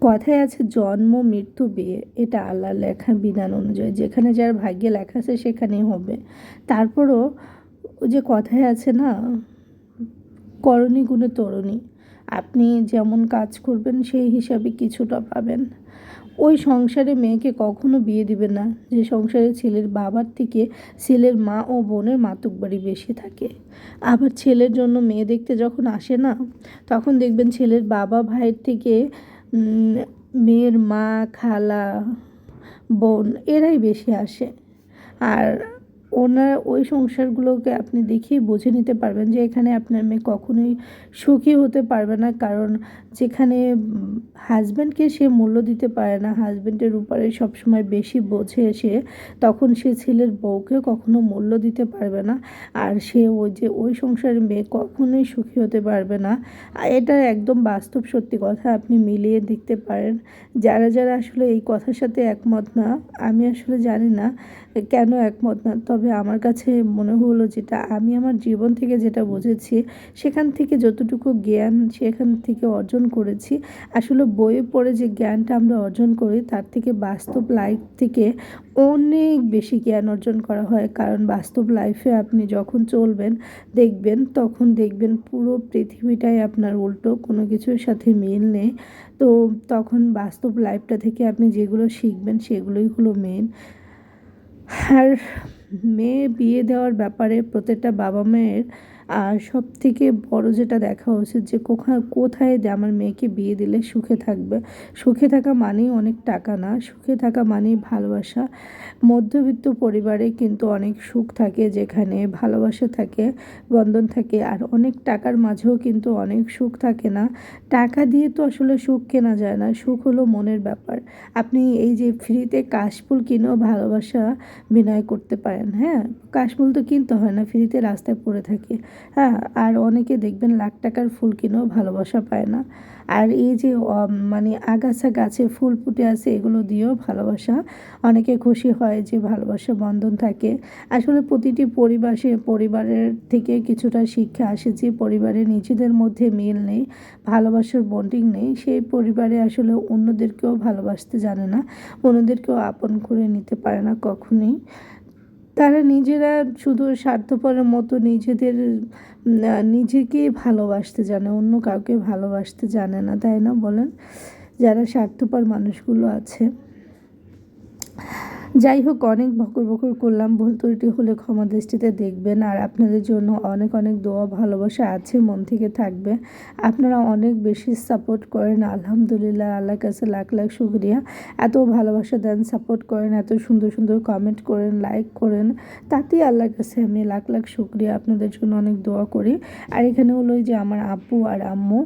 কথায় আছে জন্ম, মৃত্যু, বিয়ে। এটা আল্লাহর লেখা বিধান অনুযায়ী। যেখানে যার ভাগ্যে লেখা আছে সেখানেই হবে। তারপরও যে কথায় আছে না, করণী গুণে তরুণী। আপনি যেমন কাজ করবেন, সেই হিসাবে কিছুটা পাবেন। ওই সংসারে মেয়েকে কখনো বিয়ে দিবে না। যে সংসারে ছেলের বাবার থেকে ছেলের মা ও বোনের মাতুক বাড়ি বেশি থাকে। আবার ছেলের জন্য মেয়ে দেখতে যখন আসে না, তখন দেখবেন ছেলের বাবা ভাইয়ের থেকে মেয়ের মা খালা বোন এরাই বেশি আসে। আর ওনার ওই সংসারগুলোকে আপনি দেখেই বুঝে নিতে পারবেন যে এখানে আপনার মেয়ে কখনোই সুখী হতে পারবে না। কারণ যেখানে হাজব্যান্ডকে সে মূল্য দিতে পারে না হাজব্যান্ডের উপরে সবসময় বেশি বোঝে সে, তখন সে ছেলের বউকে কখনো মূল্য দিতে পারবে না। আর সে ওই যে ওই সংসারের মেয়ে কখনোই সুখী হতে পারবে না। এটা একদম বাস্তব সত্যি কথা, আপনি মিলিয়ে দেখতে পারেন। যারা যারা আসলে এই কথার সাথে একমত না, আমি আসলে জানি না কেন একমত না। তবে আমার কাছে মনে হলো যেটা আমি আমার জীবন থেকে যেটা বুঝেছি, সেখান থেকে যতটুকু জ্ঞান সেখান থেকে অর্জন করেছি। আসলে বইয়ে পড়ে যে জ্ঞানটা আমরা অর্জন করি, তার থেকে বাস্তব লাইফ থেকে অনেক বেশি জ্ঞান অর্জন করা হয়। কারণ বাস্তব লাইফে আপনি যখন চলবেন, দেখবেন, তখন দেখবেন পুরো পৃথিবীটাই আপনার উল্টো, কোনো কিছুর সাথে মিল নেই। তো তখন বাস্তব লাইফটা থেকে আপনি যেগুলো শিখবেন, সেগুলোই হলো মেন আর মেয়ে বিয়ে দেওয়ার ব্যাপারে প্রত্যেকটা বাবা মায়ের আর সব থেকে বড় যেটা দেখা উচিত যে কোথায় কোথায় যে আমার মেয়েকে বিয়ে দিলে সুখে থাকবে? সুখে থাকা মানেই অনেক টাকা না, সুখে থাকা মানেই ভালোবাসা। মধ্যবিত্ত পরিবারে কিন্তু অনেক সুখ থাকে যেখানে ভালোবাসা থাকে, বন্ধন থাকে আর অনেক টাকার মাঝেও কিন্তু অনেক সুখ থাকে না। টাকা দিয়ে তো আসলে সুখ কেনা যায় না, সুখ হলো মনের ব্যাপার। আপনি এই যে ফ্রিতে কাশফুল কিনেও ভালোবাসা বিনয় করতে পারেন হ্যাঁ? কাশফুল তো কিনতে হয় না, ফ্রিতে রাস্তায় পড়ে থাকে। হ্যাঁ আর অনেকে দেখবেন লাখ টাকার ফুল কিনেও ভালোবাসা পায় না। আর এই যে মানে আগাছা গাছে ফুল ফুটে আছে, এগুলো দিয়েও ভালোবাসা। অনেকে খুশি হয় যে ভালোবাসা বন্ধন থাকে। আসলে প্রতিটি পরিবাসে পরিবারের থেকে কিছুটা শিক্ষা আসে যে, পরিবারে নিজেদের মধ্যে মিল নেই, ভালোবাসার বন্ডিং নেই। সেই পরিবারে আসলে অন্যদেরকেও ভালোবাসতে জানে না, অন্যদেরকেও আপন করে নিতে পারে না কখনোই। তারা নিজেরা শুধু স্বার্থপরের মতো নিজেদের নিজেকে ভালোবাসতে জানে, অন্য কাউকে ভালোবাসতে জানে না, তাই না বলেন? যারা স্বার্থপর মানুষগুলো আছে। যাই হোক অনেক বকর বকর করলাম। ভুল ত্রুটি হলে ক্ষমা দৃষ্টিতে দেখবেন। আর আপনাদের জন্য অনেক অনেক দোয়া, ভালোবাসা আছে, মন থেকে থাকবে। আপনারা অনেক বেশি সাপোর্ট করেন। আলহামদুলিল্লাহ, আল্লাহর কাছে লাখ লাখ শুক্রিয়া। এত ভালোবাসা দেন, সাপোর্ট করেন, এত সুন্দর সুন্দর কমেন্ট করেন লাইক করেন। তাতেই আল্লাহর কাছে আমি লাখ লাখ শুক্রিয়া। আপনাদের জন্য অনেক দোয়া করি। আর এখানে হলো যে আমার আব্বু আর আম্মু।